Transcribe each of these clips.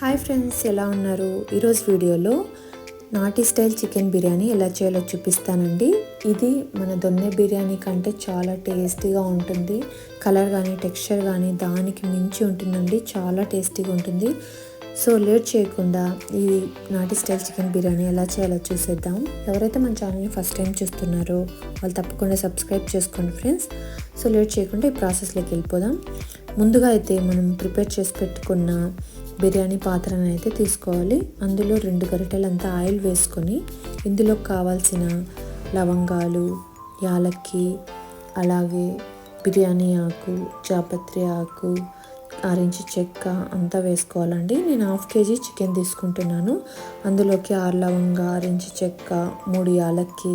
Hi friends ఎలా ఉన్నారు? ఈరోజు వీడియోలో నాటి స్టైల్ చికెన్ బిర్యానీ ఎలా చేయాలో చూపిస్తానండి. ఇది మన దొన్నె బిర్యానీ కంటే చాలా టేస్టీగా ఉంటుంది. కలర్ కానీ టెక్స్చర్ కానీ దానికి మించి ఉంటుందండి. చాలా టేస్టీగా ఉంటుంది. సో లేట్ చేయకుండా ఈ నాటి స్టైల్ చికెన్ బిర్యానీ ఎలా చేయాలో చూసేద్దాం. ఎవరైతే మన ఛానల్ని ఫస్ట్ టైం చూస్తున్నారో వాళ్ళు తప్పకుండా సబ్స్క్రైబ్ చేసుకోండి ఫ్రెండ్స్. సో లేట్ చేయకుండా ఈ ప్రాసెస్లోకి వెళ్ళిపోదాం. ముందుగా అయితే మనం ప్రిపేర్ చేసి పెట్టుకున్న బిర్యానీ పాత్రను అయితే తీసుకోవాలి. అందులో రెండు గరిటెలంతా ఆయిల్ వేసుకొని ఇందులో కావాల్సిన లవంగాలు యాలక్కి అలాగే బిర్యానీ ఆకు జాపత్రి ఆకు ఆరెంజ్ చెక్క అంతా వేసుకోవాలండి. నేను హాఫ్ కేజీ చికెన్ తీసుకుంటున్నాను. అందులోకి ఆరు లవంగా ఆరెంజ్ చెక్క మూడు యాలక్కి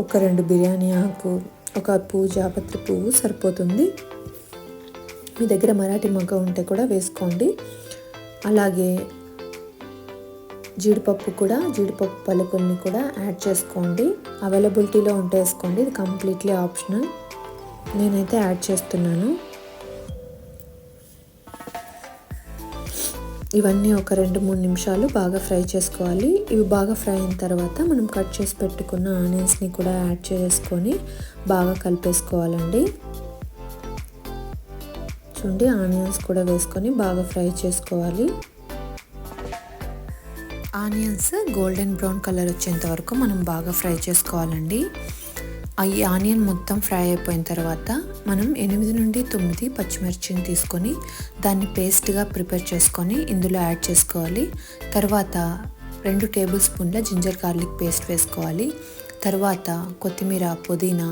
ఒక రెండు బిర్యానీ ఆకు ఒక పువ్వు జాపత్రి పువ్వు సరిపోతుంది. మీ దగ్గర మరాఠీ మగ్గ ఉంటే కూడా వేసుకోండి. అలాగే జీడిపప్పు కూడా జీడిపప్పు పలుకుల్ని కూడా యాడ్ చేసుకోండి. అవైలబిలిటీలో ఉంటే వేసుకోండి ఇది కంప్లీట్లీ ఆప్షనల్ నేనైతే యాడ్ చేస్తున్నాను. ఇవన్నీ ఒక రెండు మూడు నిమిషాలు బాగా ఫ్రై చేసుకోవాలి. ఇవి బాగా ఫ్రై అయిన తర్వాత మనం కట్ చేసి పెట్టుకున్న ఆనియన్స్ని కూడా యాడ్ చేసుకొని బాగా కలిపేసుకోవాలండి. చూడండి ఆనియన్స్ కూడా వేసుకొని బాగా ఫ్రై చేసుకోవాలి. ఆనియన్స్ గోల్డెన్ బ్రౌన్ కలర్ వచ్చేంత వరకు మనం బాగా ఫ్రై చేసుకోవాలండి. ఈ ఆనియన్ మొత్తం ఫ్రై అయిపోయిన తర్వాత మనం ఎనిమిది నుండి తొమ్మిది పచ్చిమిర్చిని తీసుకొని దాన్ని పేస్ట్గా ప్రిపేర్ చేసుకొని ఇందులో యాడ్ చేసుకోవాలి. తర్వాత రెండు టేబుల్ స్పూన్ల జింజర్ గార్లిక్ పేస్ట్ వేసుకోవాలి. తర్వాత కొత్తిమీర పుదీనా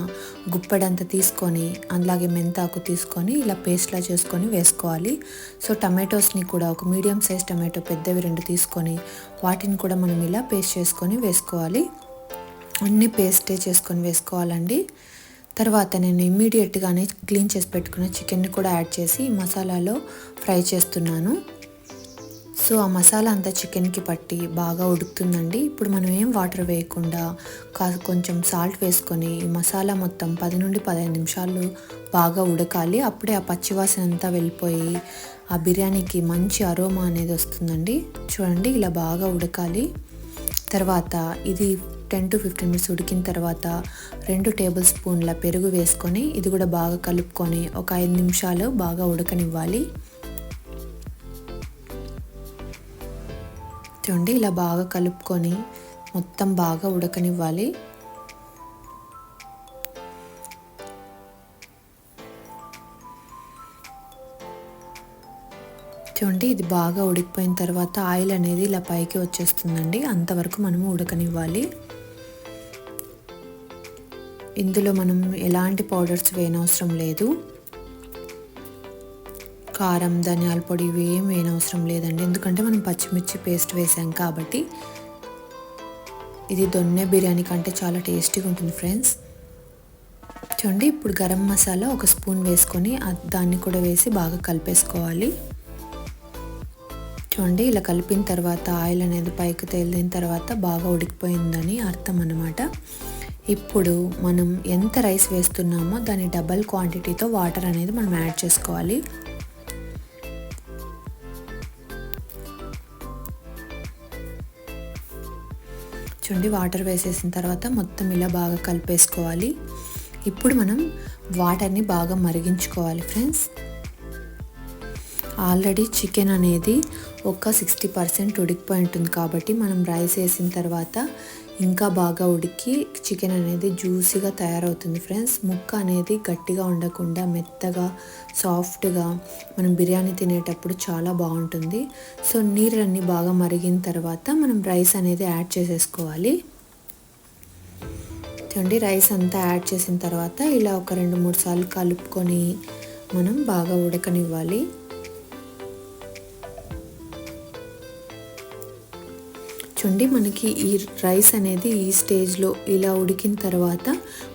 గుప్పెడంత తీసుకొని అలాగే మెంతాకు తీసుకొని ఇలా పేస్ట్లా చేసుకొని వేసుకోవాలి. సో టమాటోస్ని కూడా ఒక మీడియం సైజ్ టమాటో పెద్దవి రెండు తీసుకొని వాటిని కూడా మనం ఇలా పేస్ట్ చేసుకొని వేసుకోవాలి. అన్నీ పేస్టే చేసుకొని వేసుకోవాలండి. తర్వాత నేను ఇమ్మీడియట్గానే క్లీన్ చేసి పెట్టుకున్న చికెన్ని కూడా యాడ్ చేసి మసాలాలో ఫ్రై చేస్తున్నాను. సో ఆ మసాలా అంతా చికెన్కి పట్టి బాగా ఉడుకుతుందండి. ఇప్పుడు మనం ఏం వాటర్ వేయకుండా కా కొంచెం సాల్ట్ వేసుకొని ఈ మసాలా మొత్తం పది నుండి పదిహేను నిమిషాలు బాగా ఉడకాలి. అప్పుడే ఆ పచ్చివాసన అంతా వెళ్ళిపోయి ఆ బిర్యానీకి మంచి అరోమా అనేది వస్తుందండి. చూడండి ఇలా బాగా ఉడకాలి. తర్వాత ఇది టెన్ టు ఫిఫ్టీన్ మినిట్స్ ఉడికిన తర్వాత రెండు టేబుల్ స్పూన్ల పెరుగు వేసుకొని ఇది కూడా బాగా కలుపుకొని ఒక ఐదు నిమిషాలు బాగా ఉడకనివ్వాలి. చూడండి ఇలా బాగా కలుపుకొని మొత్తం బాగా ఉడకనివ్వాలి. చూడండి ఇది బాగా ఉడికిపోయిన తర్వాత ఆయిల్ అనేది ఇలా పైకి వచ్చేస్తుందండి. అంతవరకు మనము ఉడకనివ్వాలి. ఇందులో మనం ఎలాంటి పౌడర్స్ వేయనవసరం లేదు. కారం ధనియాల పొడి ఇవి ఏం వేయనవసరం లేదండి. ఎందుకంటే మనం పచ్చిమిర్చి పేస్ట్ వేసాం కాబట్టి ఇది దొన్నె బిర్యానీ కంటే చాలా టేస్టీగా ఉంటుంది ఫ్రెండ్స్. చూడండి ఇప్పుడు గరం మసాలా ఒక స్పూన్ వేసుకొని దాన్ని కూడా వేసి బాగా కలిపేసుకోవాలి. చూడండి ఇలా కలిపిన తర్వాత ఆయిల్ అనేది పైకి తేలిన తర్వాత బాగా ఉడికిపోయిందని అర్థం అనమాట ఇప్పుడు మనం ఎంత రైస్ వేస్తున్నామో దాని డబల్ క్వాంటిటీతో వాటర్ అనేది మనం యాడ్ చేసుకోవాలి. చూడండి వాటర్ వేసేసిన తర్వాత మొత్తం ఇలా బాగా కలిపేసుకోవాలి. ఇప్పుడు మనం వాటర్ని బాగా మరిగించుకోవాలి ఫ్రెండ్స్. ఆల్రెడీ చికెన్ అనేది ఒక సిక్స్టీ పర్సెంట్ ఉడికిపోయి ఉంటుంది కాబట్టి మనం రైస్ వేసిన తర్వాత ఇంకా బాగా ఉడికి చికెన్ అనేది జ్యూసీగా తయారవుతుంది ఫ్రెండ్స్. ముక్క అనేది గట్టిగా ఉండకుండా మెత్తగా సాఫ్ట్గా మనం బిర్యానీ తినేటప్పుడు చాలా బాగుంటుంది. సో నీళ్ళన్నీ బాగా మరిగిన తర్వాత మనం రైస్ అనేది యాడ్ చేసేసుకోవాలి. చూడండి రైస్ అంతా యాడ్ చేసిన తర్వాత ఇలా ఒక రెండు మూడు సార్లు కలుపుకొని మనం బాగా ఉడకనివ్వాలి. చూడండి మనకి ఈ రైస్ అనేది ఈ స్టేజ్లో ఇలా ఉడికిన తర్వాత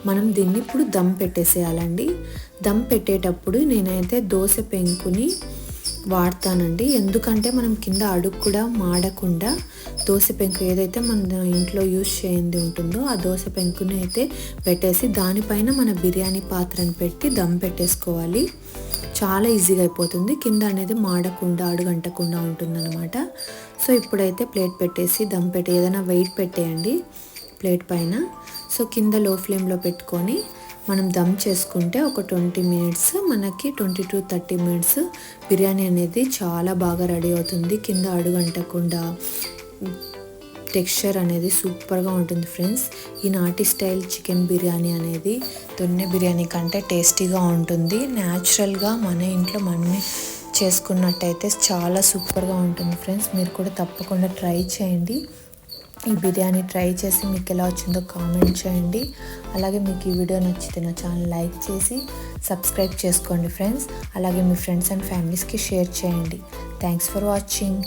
మనం దీన్ని ఇప్పుడు దమ్ పెట్టేసేయాలండి. దమ్ పెట్టేటప్పుడు నేనైతే దోశ పెంకుని వాడతానండి. ఎందుకంటే మనం కింద అడుగు కూడా మాడకుండా దోశ పెంకు ఏదైతే మన ఇంట్లో యూజ్ చేయండి ఉంటుందో ఆ దోశ పెంకుని అయితే పెట్టేసి దానిపైన మన బిర్యానీ పాత్రను పెట్టి దమ్ పెట్టేసుకోవాలి. చాలా ఈజీగా అయిపోతుంది. కింద అనేది మాడకుండా అడుగంటకుండా ఉంటుందన్నమాట. సో ఇప్పుడైతే ప్లేట్ పెట్టేసి దమ్ పెట్టి ఏదైనా వెయిట్ పెట్టేయండి ప్లేట్ పైన. సో కింద లో ఫ్లేమ్లో పెట్టుకొని మనం దమ్ చేసుకుంటే ఒక ట్వంటీ మినిట్స్ మనకి twenty to thirty minutes biryani అనేది చాలా బాగా రెడీ అవుతుంది. కింద అడుగంటకుండా టెక్స్చర్ అనేది సూపర్గా ఉంటుంది ఫ్రెండ్స్. ఈ నాటి స్టైల్ చికెన్ బిర్యానీ అనేది దొన్నె బిర్యానీ కంటే టేస్టీగా ఉంటుంది. న్యాచురల్గా మన ఇంట్లో మనమే చేసుకున్నట్టయితే చాలా సూపర్గా ఉంటుంది ఫ్రెండ్స్. మీరు కూడా తప్పకుండా ట్రై చేయండి. ఈ బిర్యానీ ట్రై చేసి మీకు ఎలా వచ్చిందో కామెంట్ చేయండి. అలాగే మీకు ఈ వీడియో నచ్చితే నా ఛానల్ లైక్ చేసి సబ్స్క్రైబ్ చేసుకోండి ఫ్రెండ్స్. అలాగే మీ ఫ్రెండ్స్ అండ్ ఫ్యామిలీస్కి షేర్ చేయండి. Thanks for watching.